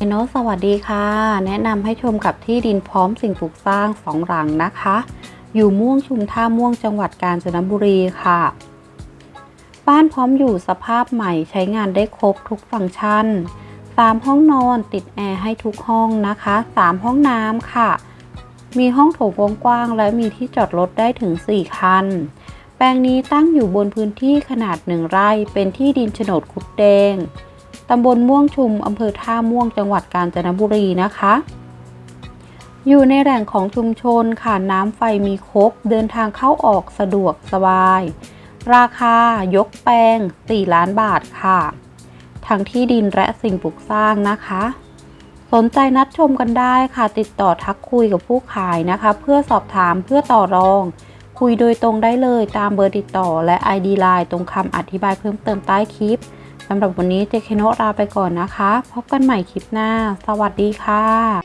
เอโนสวัสดีค่ะ แนะนำให้ชมกับที่ดินพร้อมสิ่งปลูกสร้างสองหลังนะคะ อยู่ม่วงชุมท่าม่วงจังหวัดกาญจนบุรีค่ะ บ้านพร้อมอยู่สภาพใหม่ใช้งานได้ครบทุกฟังก์ชัน3ห้องนอนติดแอร์ให้ทุกห้องนะคะ3ห้องน้ำค่ะ มีห้องโถงกว้างและมีที่จอดรถได้ถึง 4 คัน แปลงนี้ตั้งอยู่บนพื้นที่ขนาดหนึ่งไร่เป็นที่ดินโฉนดคุดแดง ตำบลม่วงชุมอำเภอท่าม่วงจังหวัดกาญจนบุรีนะคะ อยู่ในแหล่งของชุมชนค่ะน้ำไฟมีครบ เดินทางเข้าออกสะดวกสบาย ราคายกแปลง 4 ล้านบาทค่ะ ทั้งที่ดินและสิ่งปลูกสร้างนะคะ สนใจนัดชมกันได้ค่ะ ติดต่อทักคุยกับผู้ขายนะคะ เพื่อสอบถามเพื่อต่อรองคุยโดยตรงได้เลยตามเบอร์ติดต่อและ ID Line ตรงคำอธิบายเพิ่มเติมใต้คลิป สำหรับวันนี้เจเคโนะลาไปก่อนนะคะ พบกันใหม่คลิปหน้า สวัสดีค่ะ